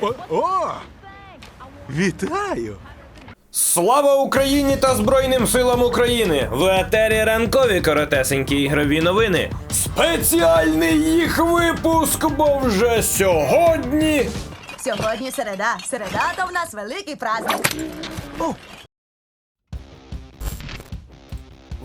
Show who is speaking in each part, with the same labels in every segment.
Speaker 1: О, о! Вітаю!
Speaker 2: Слава Україні та Збройним силам України! В етері ранкові коротесенькі ігрові новини. Спеціальний їх випуск, бо вже сьогодні.
Speaker 3: Сьогодні середа. Середа то в нас великий праздник.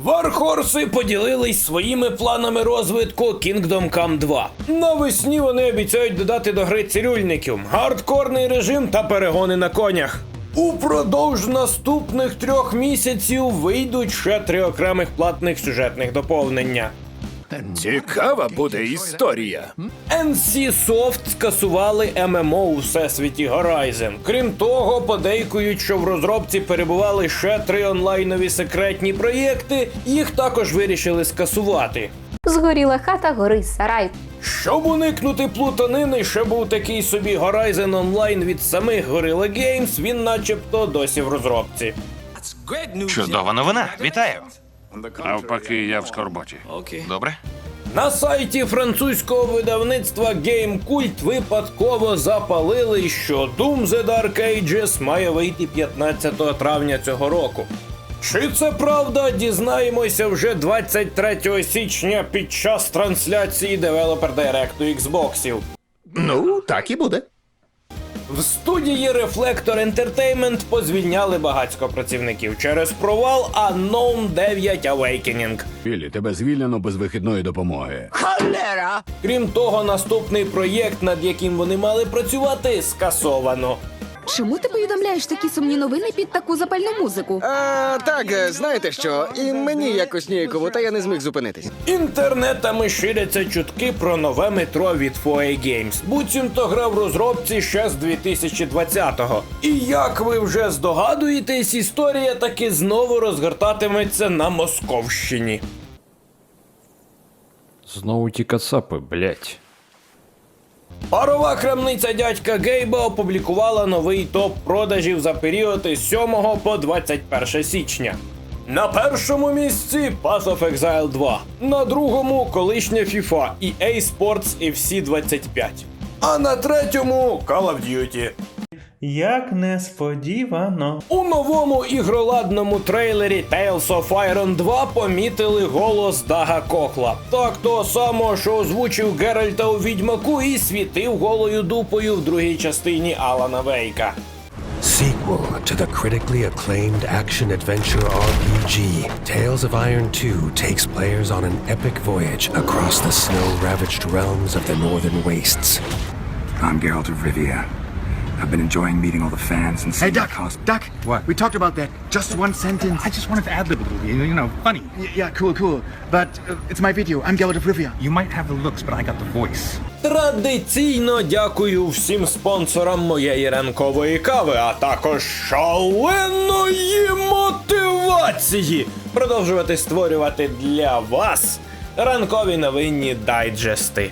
Speaker 2: Вархорси поділились своїми планами розвитку Kingdom Come 2. Навесні вони обіцяють додати до гри цирюльників, гардкорний режим та перегони на конях. Упродовж наступних трьох місяців вийдуть ще три окремих платних сюжетних доповнення.
Speaker 1: Цікава буде історія.
Speaker 2: NC Soft скасували ММО у всесвіті Horizon. Крім того, подейкують, що в розробці перебували ще три онлайнові секретні проєкти. Їх також вирішили скасувати.
Speaker 4: Згоріла хата, горить сарай.
Speaker 2: Щоб уникнути плутанини, ще був такий собі Horizon Online від самих Gorilla Games, він начебто досі в розробці.
Speaker 5: Чудова новина. Вітаю.
Speaker 6: Навпаки, я в скорботі.
Speaker 5: Добре?
Speaker 2: На сайті французького видавництва GameCult випадково запалили, що Doom The Dark Ages має вийти 15 травня цього року. Чи це правда, дізнаємося вже 23 січня під час трансляції Developer Direct Xboxів.
Speaker 1: Ну, так і буде.
Speaker 2: В студії Reflector Entertainment позвільняли багатько працівників через провал Unknown 9 Awakening.
Speaker 7: Білі, тебе звільнено без вихідної допомоги.
Speaker 2: Крім того, наступний проєкт, над яким вони мали працювати, скасовано.
Speaker 8: Чому ти повідомляєш такі сумні новини під таку запальну музику?
Speaker 9: А, так, е, знаєте що, і мені якось ніяково, та я не зміг зупинитись.
Speaker 2: Інтернетами ширяться чутки про нове метро від 4A Games. Буцімто гра в розробці ще з 2020-го. І як ви вже здогадуєтесь, історія таки знову розгортатиметься на Московщині.
Speaker 6: Знову ті кацапи, блять.
Speaker 2: Парова крамниця дядька Гейба опублікувала новий топ продажів за період із 7 по 21 січня. На першому місці Path of Exile 2, на другому колишня FIFA EA Sports FC 25, а на третьому Call of Duty.
Speaker 10: Як несподівано.
Speaker 2: У новому ігроладному трейлері Tales of Iron 2 помітили голос Дага Кохла. Так того самого, що озвучив Геральта у відьмаку і світив голою дупою в другій частині Алана Вейка.
Speaker 11: Sequel to the critically acclaimed action adventure RPG, Tales of Iron 2 takes players on an epic voyage across the snow ravaged realms of the Northern Wastes.
Speaker 12: I'm Geralt of Rivia. I've been enjoying meeting all the fans and
Speaker 13: Hey, Duck!
Speaker 12: the
Speaker 13: Duck!
Speaker 12: What?
Speaker 13: We talked about that. Just one sentence.
Speaker 12: I just wanted to add a little, you you know, funny.
Speaker 13: Y- yeah, cool, cool. But uh, it's my video. I'm Geralt of Rivia.
Speaker 12: You might have the looks, but I got the voice.
Speaker 2: Традиційно дякую всім спонсорам моєї ранкової кави, а також шаленої мотивації продовжувати створювати для вас ранкові новинні дайджести.